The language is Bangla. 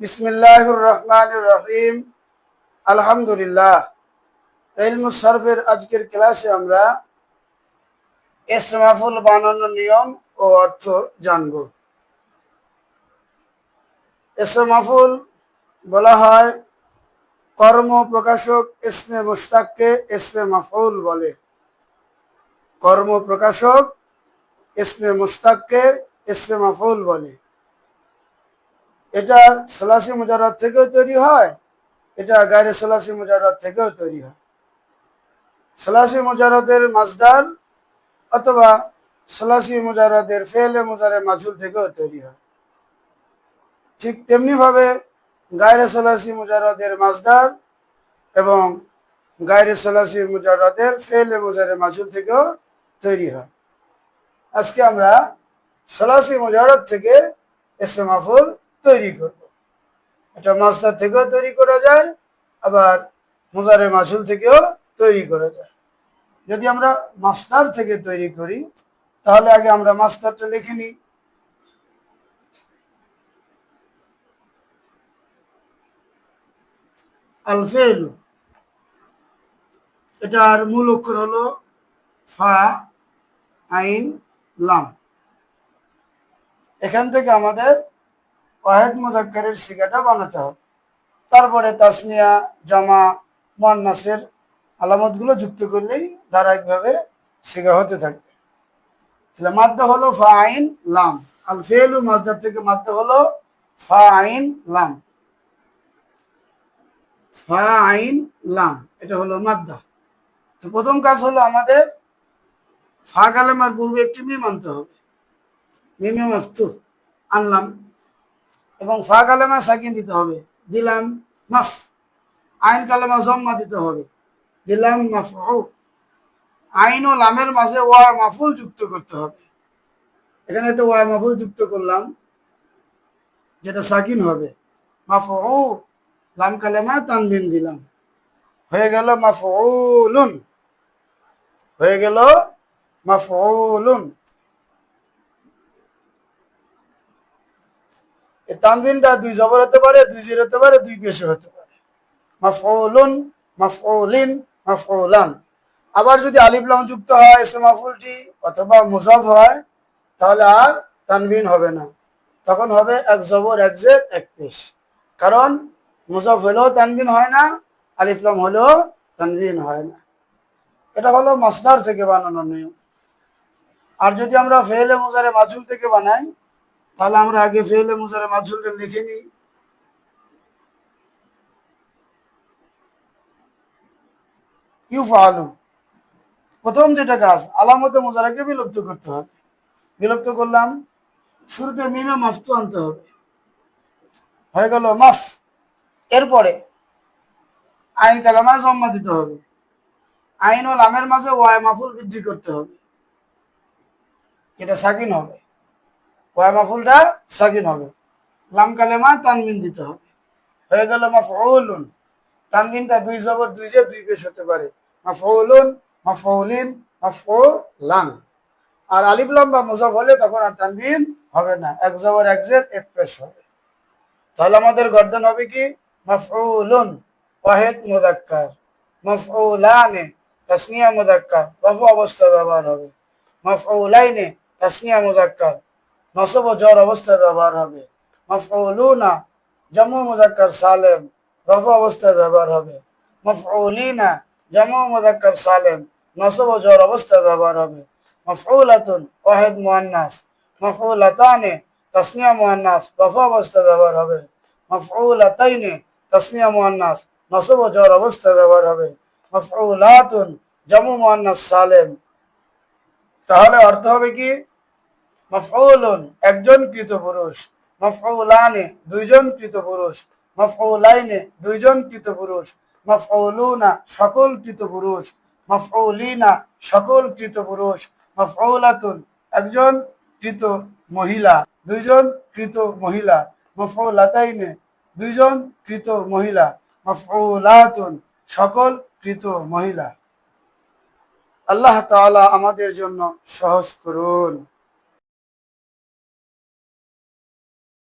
বিসমিল্লাহির রহমানির রহিম আলহামদুলিল্লাহ। ইলমু সরফের আজকের ক্লাসে আমরা ইসমাফুল বানানোর নিয়ম ও অর্থ জানব। ইসমাফুল বলা হয় কর্ম প্রকাশক ইসমে মুস্তাককে ইসমে মাফউল বলে। কর্ম প্রকাশক ইসমে মুস্তাককে ইসমে মাফুল বলে। এটা সলাসি মুজারত থেকেও তৈরি হয়, এটা গায়ে সলাসি মুজারত থেকেও তৈরি হয়। সলাসি মুজারতের মাজদার অথবা সলাসি মুজারদের ফেলে মুজারে মাজুল থেকেও তৈরি হয়। ঠিক তেমনি ভাবে গায়রে সলাসি মুজারদের মাজদার এবং গায়রে সলাসি মুজারদের ফেলে মুজারে মাজুল থেকেও তৈরি হয়। আজকে আমরা সলাসি মুজারত থেকে এসমে মাফুল তৈরি করব। এটা মাস্টার থেকেও তৈরি করা যায়, আবার মোজারে মাসুল থেকেও তৈরি করা যায়। যদি আমরা মাস্টার থেকে তৈরি করি, তাহলে আগে আমরা মাস্টারটা লিখে নিই। আলফেলু এটার মূল অক্ষর হলো ফা, আইন, লাম। এখান থেকে আমাদের ওয়াহেদ মুজাক্কারের শিকাটা বানাতে হবে। তারপরে তাসনিয়া, জামা, মোয়ান্নাসের আলামতগুলো যুক্ত করলেই ধারাবাহিকভাবে শিখা হতে থাকবে। তাহলে মাদ্দা হলো ফা আইন লাম। আল ফেলু মাদ্দার থেকে মাদ্দা হলো ফা আইন লাম। ফা আইন লাম। এটা হলো মাদ্দা। তো প্রথম কাজ হলো আমাদের ফা কালেমার পূর্বে একটি মিম আনতে হবে। মিমে মাফতুর আনলাম। এবং ফা কালেমা সাকিন দিতে হবে। দিলাম, মাফ। আইন কালেমা জম্মা দিতে হবে। দিলাম, মাফ। আইন ও লামের মাঝে ওয়া মাফুল যুক্ত করতে হবে। এখানে একটা ওয়া মাফুল যুক্ত করলাম, যেটা সাকিন হবে। মাফ। লাম কালেমা তানবিন দিলাম। হয়ে গেল মাফউলুন হয়ে গেল মাফউলুন তানবিনটা দুই জবর হতে পারে, দুই জির হতে পারে, দুই পেশে হতে পারে। মাফউলুন, মাফউলিন, মাফউলান। আবার যদি আলিফ লাম যুক্ত হয়, এসে মাফুলটি অথবা মুজাফ হয়, তাহলে আর তানবিন হবে না। তখন হবে এক জবর, এক জের, এক পেশ। কারণ মুজাফ হলেও তানবিন হয় না, আলিফ লাম হলেও তানবিন হয় না। এটা হলো মাসদার থেকে বানানোর নিয়ম। আর যদি আমরা ফেলে মুজারে মাজুল থেকে বানাই তাহলে আমরা আগে ফেলে মুজারে মাজুলটা লিখে নিই। ইউফালু। প্রথম যেটা কাজ, আলামতে মুজারাকে বিলুপ্ত করতে হবে। বিলুপ্ত করলাম, শুরুতে মিমে মাফতু আনতে হবে। হয়ে গেল মাফ। এরপরে আইন কালামা জম্মা দিতে হবে। আইন ও লামের মাঝে ওয়াই মাফুল বৃদ্ধি করতে হবে। এটা সাকিন হবে। ওয়া মাফুলটা? সাকিন হবে। লাম কালেমা তানবিন দিতে হবে। হয়ে গেল মাফউলুন। তানবিনটা দুই জবর, দুই যে দুই পেশ হতে পারে। মাফউলুন, মাফউলিন, মাফউলান। আর আলিফ লাম বা মুজাফ হলে তখন আর তানবিন হবে না। এক জবর, এক জের, এক পেশ হবে। তাহলে আমাদের গর্দন হবে কি? মাফউলুন। ওয়াহিদ মুজাক্কার মাফউলানে তাসনিয়া মুজাক্কার রফু অবস্থা ব্যবহার হবে। মাফউলাইনে তাসনিয়া মুজাক্কার নসব জ্বর অবস্থায় ব্যবহার হবে। মফউলুনা, জামু মুজাক্কার সালেম, রফু অবস্থায় ব্যবহার হবে। মফউলিনা, জামু মুজাক্কার সালেম, নসব জ্বর অবস্থায় ব্যবহার হবে। মফউলাতুন, ওয়াহিদ মুয়ান্নাস, মফউলাতানে, তাসনিয়া মুয়ান্নাস, রফু অবস্থায় ব্যবহার হবে। মফউলাতাইনে, তাসনিয়া মুয়ান্নাস, নসব ও জ্বর অবস্থায় ব্যবহার হবে। মফউলাতুন, জামু মুয়ান্নাস সালেম। তাহলে অর্থ হবে কি? মফউলুন একজন কৃত পুরুষ। মফউলানে দুইজন কৃত পুরুষ। মফউলাইনে দুইজন কৃত পুরুষ। মফউলুনা সকল কৃত পুরুষ। মফউলিনা সকল কৃত পুরুষ। মফউলাতুন একজন কৃত মহিলা দুইজন কৃত মহিলা। মফউলাতাইনে দুইজন কৃত মহিলা। মফউলাতুন সকল কৃত মহিলা। আল্লাহ তাআলা আমাদের জন্য সহজ করুন।